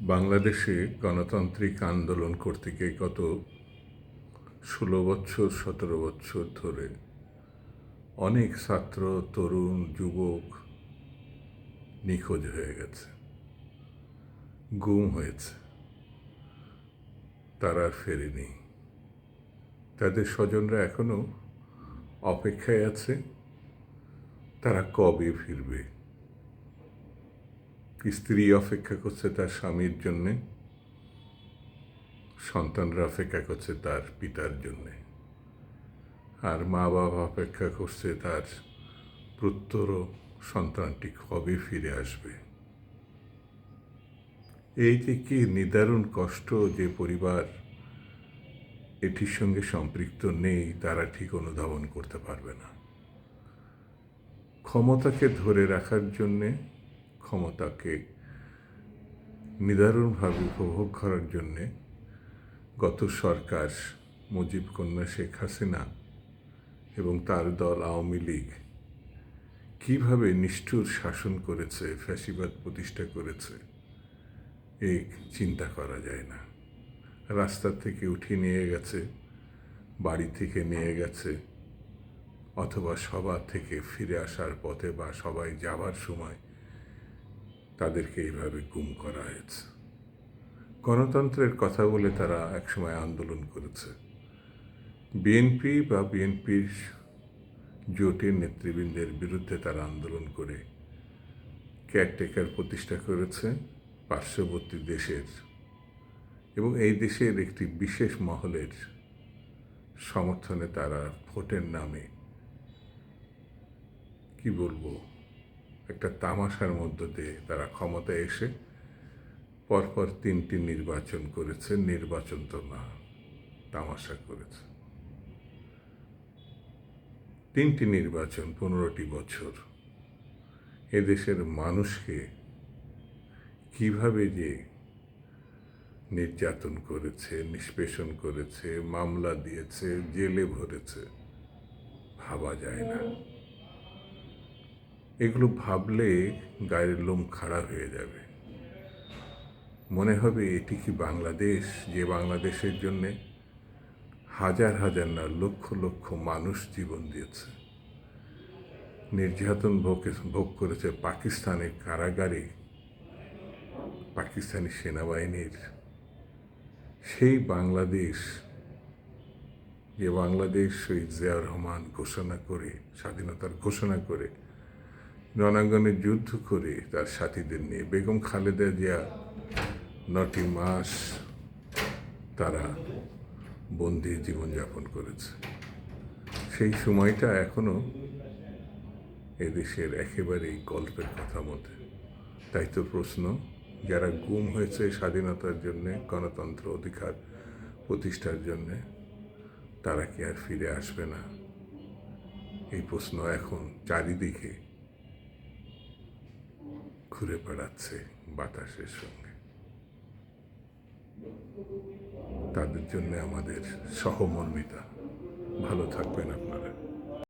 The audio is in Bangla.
বাংলাদেশে গণতান্ত্রিক আন্দোলন করতে গিয়ে গত ষোলো বছর, সতেরো বছর ধরে অনেক ছাত্র, তরুণ, যুবক নিখোঁজ হয়ে গেছে, গুম হয়েছে। তারা ফেরেনি। তাদের স্বজনরা এখনও অপেক্ষায় আছে। তারা কবে ফিরবে? স্ত্রী অপেক্ষা করছে তার স্বামীর জন্যে, সন্তানরা অপেক্ষা করছে তার পিতার জন্যে। আর মা বাবা অপেক্ষা করছে তার প্রত্যর সন্তানটি কবে ফিরে আসবে। এই যে কি নিদারুণ কষ্ট যে পরিবার এটির সঙ্গে সম্পৃক্ত নেই, তারা ঠিক অনুধাবন করতে পারবে না। ক্ষমতাকে ধরে রাখার জন্যে ক্ষমতাকে নিদারুণভাবে উপভোগ করার জন্যে গত সরকার মুজিব কন্যা শেখ হাসিনা এবং তার দল আওয়ামী লীগ কীভাবে নিষ্ঠুর শাসন করেছে, ফ্যাসিবাদ প্রতিষ্ঠা করেছে এই চিন্তা করা যায় না। রাস্তা থেকে উঠিয়ে নিয়ে গেছে, বাড়ি থেকে নিয়ে গেছে, অথবা সবার থেকে ফিরে আসার পথে বা সবাই যাবার সময় তাদেরকে এইভাবে গুম করা হয়েছে। গণতন্ত্রের কথা বলে তারা একসময় আন্দোলন করেছে। বিএনপি বা বিএনপির জোটের নেতৃবৃন্দের বিরুদ্ধে তারা আন্দোলন করে কেয়ারটেকার প্রতিষ্ঠা করেছে পার্শ্ববর্তী দেশের এবং এই দেশের একটি বিশেষ মহলের সমর্থনে তারা ভোটের নামে কি বলব একটা তামাশার মধ্য দিয়ে তারা ক্ষমতায় এসে পরপর তিনটি নির্বাচন করেছে, নির্বাচন তো না, তামাশা করেছে। তিনটি নির্বাচন পনেরোটি বছর। এদেশের মানুষকে কীভাবে যে নির্যাতন করেছে, নিষ্পেষণ করেছে, মামলা দিয়েছে, জেলে ভরেছে, ভাবা যায় না। এগুলো ভাবলে গায়ের লোম খাড়া হয়ে যাবে। মনে হবে এটি কি বাংলাদেশ, যে বাংলাদেশের জন্যে হাজার হাজার না লক্ষ লক্ষ মানুষ জীবন দিয়েছে। নির্যাতন ভোগে ভোগ করেছে পাকিস্তানের কারাগারে, পাকিস্তানি সেনাবাহিনীর। সেই বাংলাদেশ, যে বাংলাদেশ শহীদ জিয়াউর রহমান ঘোষণা করে, স্বাধীনতার ঘোষণা করে রণাঙ্গনে যুদ্ধ করে তার সাথীদের নিয়ে। বেগম খালেদা জিয়া নটি মাস তারা বন্দি জীবনযাপন করেছে। সেই সময়টা এখনও এদেশের একেবারেই গল্পের কথা মধ্যে তাই তো প্রশ্ন, যারা গুম হয়েছে স্বাধীনতার জন্যে, গণতন্ত্র অধিকার প্রতিষ্ঠার জন্যে, তারা কি আর ফিরে আসবে না? এই প্রশ্ন এখন চারিদিকে ঘুরে বেড়াচ্ছে বাতাসের সঙ্গে। তাদের জন্য আমাদের সহমর্মিতা। ভালো থাকবেন আপনারা।